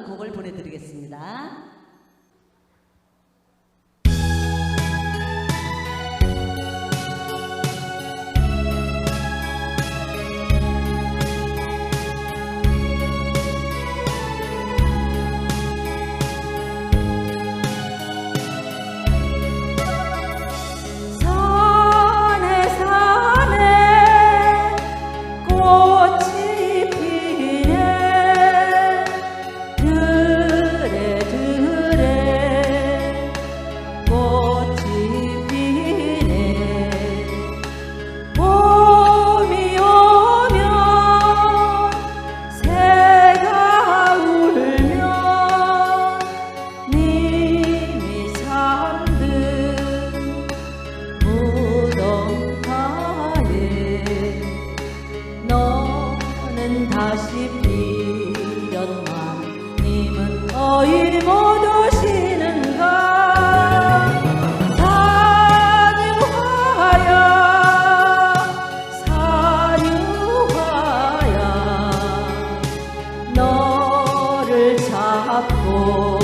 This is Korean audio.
사랑하는 곡을 보내드리겠습니다. 꽃이 41년만 님은 거의 못 오시는가 사유하야 사유하야. 너를 찾고